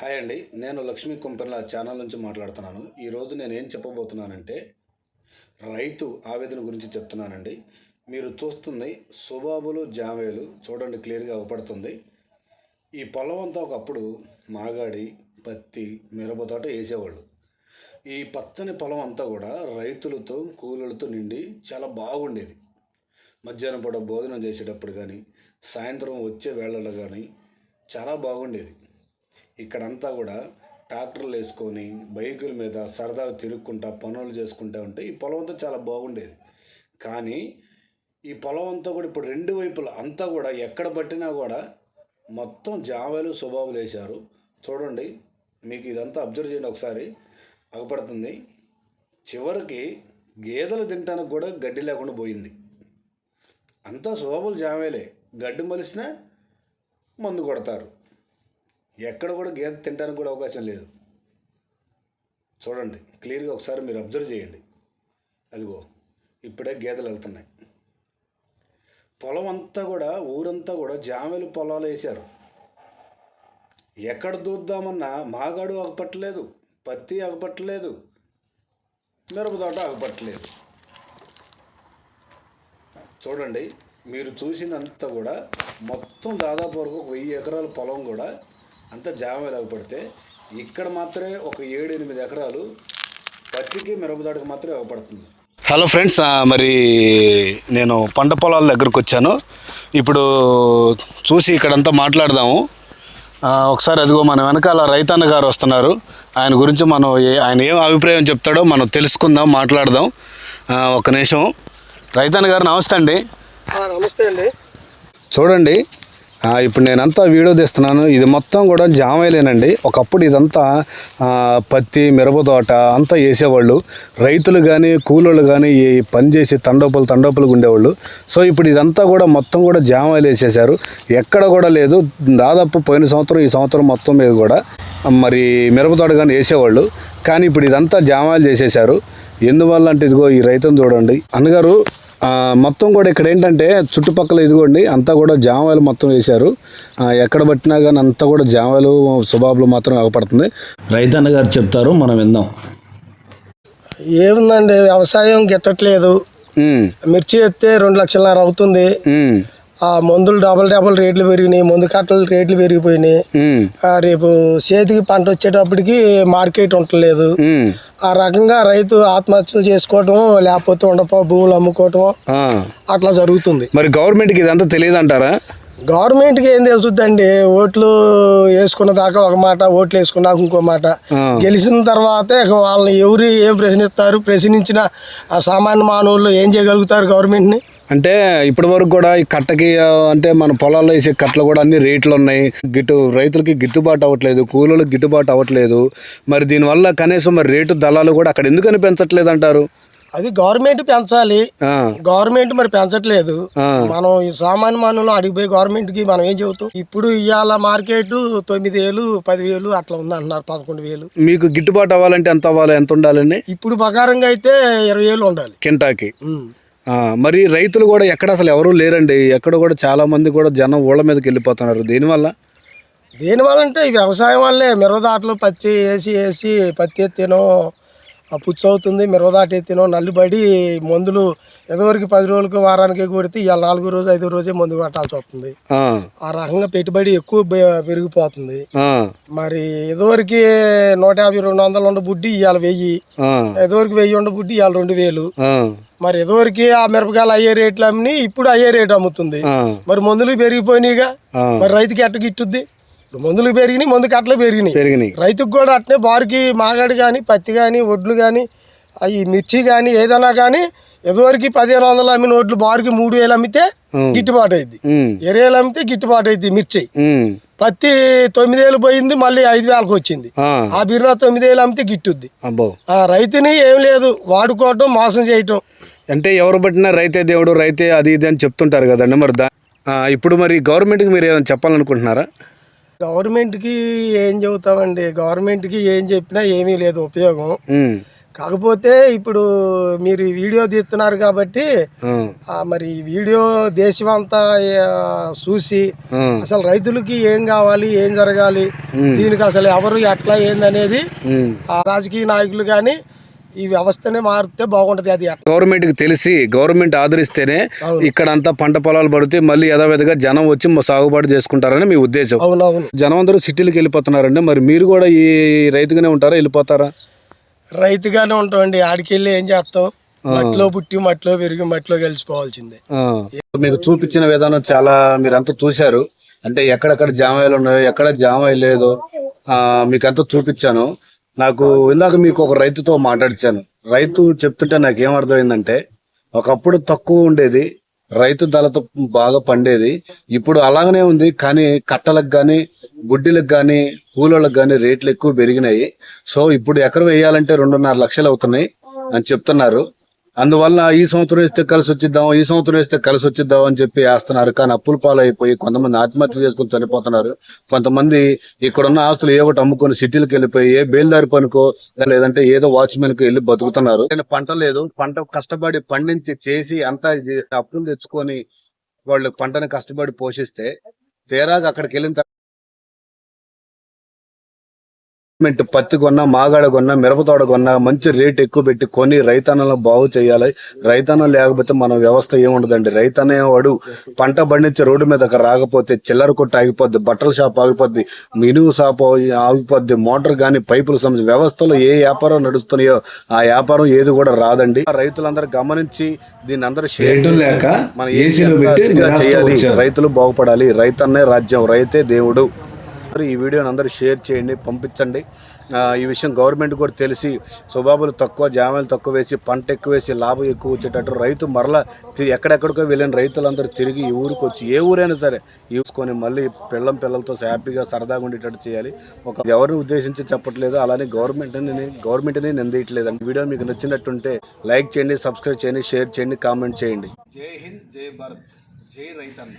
Hi అండి. నేను Lakshmi కుంపెర్ల channel నుంచి మాట్లాడుతున్నాను. ఈరోజు నేను ఏం చెప్పబోతున్నానంటే రైతు ఆవేదన గురించి చెప్తున్నానండి. మీరు చూస్తుంది సుబాబులు జావేలు చూడండి క్లియర్గా అవపడుతుంది ఈ పొలం అంతా ఒకప్పుడు మాగాడి పత్తి మిరప తోట వేసేవాళ్ళు. ఈ పచ్చని పొలం అంతా కూడా రైతులతో కూలీలతో నిండి చాలా బాగుండేది. మధ్యాహ్నం పూట భోజనం చేసేటప్పుడు కానీ సాయంత్రం వచ్చే వేళల్లో కానీ చాలా బాగుండేది. ఇక్కడంతా కూడా ట్రాక్టర్లు వేసుకొని బైకుల మీద సరదాగా తిరుక్కుంటా పనులు చేసుకుంటా ఉంటే ఈ పొలం అంతా చాలా బాగుండేది. కానీ ఈ పొలం అంతా కూడా ఇప్పుడు రెండు వైపులా అంతా కూడా ఎక్కడ పట్టినా కూడా మొత్తం జామలు సుబాబులు వేశారు. చూడండి మీకు ఇదంతా అబ్జర్వ్ చేయండి ఒకసారి. అగపడుతుంది. చివరికి గేదెలు తినడానికి కూడా గడ్డి లేకుండా పోయింది. అంతా సుబాబులు జామేలే గడ్డి మలిసినా మందు కొడతారు. ఎక్కడ కూడా గేదె తినడానికి కూడా అవకాశం లేదు. చూడండి క్లియర్గా ఒకసారి మీరు అబ్జర్వ్ చేయండి. అదిగో ఇప్పుడే గీతలు వెళ్తున్నాయి. పొలం అంతా కూడా ఊరంతా కూడా జామెలు పొలాలు వేశారు. ఎక్కడ దూద్దామన్నా మాగాడు ఆగపట్టలేదు పత్తి ఆగపట్టలేదు మిరప తోట ఆగపట్టలేదు. చూడండి మీరు చూసినంత కూడా మొత్తం దాదాపు వరకు ఒక వెయ్యి ఎకరాల పొలం కూడా అంతా జామేలాగా పడితే ఇక్కడ మాత్రమే ఒక ఏడు ఎనిమిది ఎకరాలు పత్తికి మిరపదాడికి మాత్రమే అవపడుతుంది. హలో ఫ్రెండ్స్ మరి నేను పంట పొలాల దగ్గరకు వచ్చాను. ఇప్పుడు చూసి ఇక్కడంతా మాట్లాడదాము. ఆ, ఒకసారి అదిగో మన వెనకాల రైతన్న గారు వస్తున్నారు. ఆయన గురించి మనం ఏ- ఆయన ఏం అభిప్రాయం చెప్తాడో మనం తెలుసుకుందాం మాట్లాడదాం. ఆ, ఒక నిమిషం. రైతన్న గారు నమస్తే అండి. నమస్తే అండి. చూడండి. ఇప్పుడు నేనంతా వీడియో తీస్తున్నాను. ఇది మొత్తం కూడా జామేలేనండి ఒకప్పుడు ఇదంతా పత్తి మిరప తోట అంతా వేసేవాళ్ళు. రైతులు కానీ కూలోళ్ళు కానీ ఈ పని చేసి తండోపులు తండోపులుగా ఉండేవాళ్ళు. సో ఇప్పుడు ఇదంతా కూడా మొత్తం కూడా జామాయిలు వేసేసారు ఎక్కడ కూడా లేదు. దాదాపు పోయిన సంవత్సరం ఈ సంవత్సరం మొత్తం మీద కూడా మరి మిరప తోట కానీ వేసేవాళ్ళు. కానీ ఇప్పుడు ఇదంతా జామాయిలు చేసేసారు ఎందువల్ల అంటే ఇదిగో ఈ రైతును చూడండి. అన్నగారు మొత్తం కూడా ఇక్కడ ఏంటంటే చుట్టుపక్కల ఇదిగోండి అంతా కూడా జామాయిలు మొత్తం వేశారు. ఎక్కడ పట్టినా కానీ అంతా కూడా జామాయిలు సుబాబులు మాత్రం అగపడుతుంది రైతన్న గారు చెప్తారు మనం విందాం. ఏముందండి వ్యవసాయం గిట్టట్లేదు. మిర్చి ఎత్తే రెండు లక్షలన్నర అవుతుంది. ఆ మందులు డబల్ డబల్ రేట్లు పెరిగినాయి మందు కట్టలు రేట్లు పెరిగిపోయినాయి. ఆ, రేపు చేతికి పంట వచ్చేటప్పటికి మార్కెట్ ఉండలేదు ఆ రకంగా రైతు ఆత్మహత్యలు చేసుకోవటం లేకపోతే ఉండపో భూములు అమ్ముకోవటం. అట్లా జరుగుతుంది. మరి గవర్నమెంట్కి ఇదంతా తెలియదు అంటారా గవర్నమెంట్కి ఏం తెలుసుద్దండి? ఓట్లు వేసుకున్న దాకా ఒక మాట ఓట్లు వేసుకున్నాక ఇంకో మాట. గెలిచిన తర్వాతే ఇక వాళ్ళని ఎవరు ఏం ప్రశ్నిస్తారు? ప్రశ్నించిన ఆ సామాన్య మానవులు ఏం చేయగలుగుతారు గవర్నమెంట్ని? అంటే ఇప్పటి వరకు కూడా ఈ కట్టకి అంటే మన పొలాల్లో వేసే కట్టలు కూడా అన్ని రేట్లు ఉన్నాయి. గిట్టు రైతులకి గిట్టుబాటు అవ్వట్లేదు కూలీలకు గిట్టుబాటు అవ్వట్లేదు. మరి దీనివల్ల కనీసం మరి రేటు దళాలు కూడా అక్కడ ఎందుకని పెంచట్లేదు అంటారు? అది గవర్నమెంట్ పెంచాలి. గవర్నమెంట్ మరి పెంచట్లేదు. మనం ఈ సామాన్య మానవులు అడిగిపోయి గవర్నమెంట్కి మనం ఏం చెబుతాం? ఇప్పుడు ఇవాళ మార్కెట్ తొమ్మిది వేలు పదివేలు అట్లా ఉంది అంటున్నారు పదకొండు వేలు. మీకు గిట్టుబాటు అవ్వాలంటే ఎంత అవ్వాలి ఎంత ఉండాలండి? ఇప్పుడు ప్రకారంగా అయితే ఇరవై వేలు ఉండాలి. కింటాకి. మరి రైతులు కూడా ఎక్కడ అసలు ఎవరూ లేరండి. ఎక్కడ కూడా చాలా మంది కూడా జనం ఊళ్ళ మీదకి వెళ్ళిపోతున్నారు. దీనివల్ల? దేనివల్ల అంటే ఈ వ్యవసాయం వల్లే మిరదాటలు పత్తి వేసి వేసి పత్తి ఎత్తినో పుచ్చు అవుతుంది మిరవదాట ఎత్తినో నల్లిబడి మందులు ఎదవరికి పది రోజులకి వారానికి కొడితే ఇవాళ నాలుగో రోజు ఐదో రోజే మందు కొట్టాల్సి వస్తుంది. ఆ, రకంగా పెట్టుబడి ఎక్కువ పెరిగిపోతుంది. మరి ఎదవరికి నూట యాభై రెండు వందలు ఉండ బుడ్డి ఇవాళ వెయ్యి. ఎదవరికి వెయ్యి ఉండ బుడ్డి ఇవాళ రెండు వేలు. మరి ఎదవరికి ఆ మిరపకాయలు అయ్యే రేట్లు అమ్మి ఇప్పుడు అయ్యే రేటు అమ్ముతుంది. మరి మందులు పెరిగిపోయినాయిగా. మరి రైతుకి ఎట్ట గిట్టుద్ది? మందులు పెరిగినాయి మందు కట్టలు పెరిగినాయి. పెరిగినాయి. రైతుకు కూడా అట్నే బారుకి మాగాడి కానీ పత్తి కానీ ఒడ్లు కానీ అవి మిర్చి కానీ ఏదైనా కానీ ఎదువరకు పదిహేను వందలు అమ్మిన ఒడ్లు బారుకి మూడు వేలు అమ్మితే గిట్టుబాటు అయింది ఎరేలు అమ్మితే గిట్టుబాటు అయింది మిర్చి. పత్తి తొమ్మిది వేలు పోయింది మళ్ళీ ఐదు వేలకు వచ్చింది. ఆ, బిర్నా తొమ్మిది వేలు అమ్మితే గిట్టుద్ది. ఆ రైతుని ఏం లేదు వాడుకోవటం మోసం చేయటం. అంటే ఎవరు పట్టినా రైతే దేవుడు రైతే అది ఇది అని చెప్తుంటారు కదండి మరి దా ఇప్పుడు మరి గవర్నమెంట్కి మీరు ఏమైనా చెప్పాలనుకుంటున్నారా? గవర్నమెంట్కి ఏం చెబుతామండి? గవర్నమెంట్కి ఏం చెప్పినా ఏమీ లేదు ఉపయోగం. కాకపోతే ఇప్పుడు మీరు వీడియో తీస్తున్నారు కాబట్టి మరి వీడియో దేశం అంతా చూసి అసలు రైతులకి ఏం కావాలి ఏం జరగాలి? దీనికి అసలు ఎవరు ఎట్లా ఏందనేది రాజకీయ నాయకులు కానీ ఈ వ్యవస్థనే మారితే బాగుంటది అది ఎట్లా గవర్నమెంట్కి తెలిసి గవర్నమెంట్ ఆదరిస్తేనే ఇక్కడ అంతా పంట పొలాలు పడితే మళ్ళీ యథావిధిగా జనం వచ్చి సాగుబాటు చేసుకుంటారని మీ ఉద్దేశం. అవునవును. జనం అందరూ సిటీలకు వెళ్ళిపోతున్నారండి. మరి మీరు కూడా ఈ రైతుగానే ఉంటారా? వెళ్ళిపోతారా? రైతుగానే ఉంటామండి. ఆడికి వెళ్ళి ఏం చేస్తాం? మట్టిలో పుట్టి మట్టిలో పెరిగి మట్టిలో కలిసిపోవాల్సిందే. మీకు చూపించిన విధానం చాలా మీరంతా చూశారు. అంటే ఎక్కడెక్కడ జామాయిలు ఉన్నాయో ఎక్కడ జామాయి లేదో మీకంతా చూపించాను. నాకు ఇందాక మీకు ఒక రైతుతో మాట్లాడిచాను రైతు చెప్తుంటే నాకు ఏం అర్థమైందంటే ఒకప్పుడు తక్కువ ఉండేది రైతు ధరతో బాగా పండేది ఇప్పుడు అలాగనే ఉంది కానీ కట్టలకు కానీ గుడ్డిలకు కానీ కూలోళ్ళకి కానీ రేట్లు ఎక్కువ పెరిగినాయి. సో ఇప్పుడు ఎకరం వేయాలంటే రెండున్నర లక్షలు అవుతున్నాయి అని చెప్తున్నారు. అందువల్ల ఈ సంవత్సరం వేస్తే కలిసి వచ్చిద్దాం ఈ సంవత్సరం వేస్తే కలిసి వచ్చిద్దాం అని చెప్పి వేస్తున్నారు. కానీ అప్పుల పాలైపోయి కొంతమంది ఆత్మహత్య చేసుకుని చనిపోతున్నారు. కొంతమంది ఇక్కడున్న ఆస్తులు ఏ ఒకటి అమ్ముకొని సిటీలకు వెళ్ళిపోయి ఏ బేల్దారి పనికో లేదంటే ఏదో వాచ్మెన్కి వెళ్ళి బతుకుతున్నారు. పంట లేదు. పంట కష్టపడి పండించి చేసి అంతా అప్పులు తెచ్చుకొని వాళ్ళు పంటని కష్టపడి పోషిస్తే తీరాగా అక్కడికి వెళ్ళిన గవర్నమెంట్ పత్తి కొన్నా మాగాడ కొన్నా మిరపతోట కొన్నా మంచి రేట్ ఎక్కువ పెట్టి కొని రైతన్నలను బాగు చేయాలి. రైతన్నం లేకపోతే మన వ్యవస్థ ఏముండదండి. రైతన్నే వాడు పంట పండించే రోడ్డు మీద రాకపోతే చిల్లర కొట్టు ఆగిపోద్ది బట్టల షాప్ ఆగిపోద్ది మినుగు షాప్ ఆగిపోద్ది మోటార్ గాని పైపులు సంబంధించి వ్యవస్థలో ఏ వ్యాపారం నడుస్తున్నాయో ఆ వ్యాపారం ఏది కూడా రాదండి. రైతులందరూ గమనించి దీన్ని అందరూ మన చేయాలి. రైతులు బాగుపడాలి. రైతన్నే రాజ్యం రైతే దేవుడు. ఈ వీడియోని అందరూ షేర్ చేయండి పంపించండి. ఈ విషయం గవర్నమెంట్ కూడా తెలిసి సుబాబులు తక్కువ జామాలు తక్కువ వేసి పంట ఎక్కువ వేసి లాభం ఎక్కువ వచ్చేటట్టు రైతు మరలా ఎక్కడెక్కడికో వెళ్ళిన రైతులందరూ తిరిగి ఈ ఊరికి వచ్చి ఏ ఊరైనా సరే చూసుకొని మళ్ళీ పిల్లం పిల్లలతో హ్యాపీగా సరదాగా ఉండేటట్టు చేయాలి. ఒక ఎవరిని ఉద్దేశించి చెప్పట్లేదు అలానే గవర్నమెంట్ని గవర్నమెంట్ని నిందేయట్లేదు. అండి వీడియో మీకు నచ్చినట్టుంటే లైక్ చేయండి సబ్స్క్రైబ్ చేయండి షేర్ చేయండి కామెంట్ చేయండి. జై హింద్ జై భారత్ జై రైతన్న.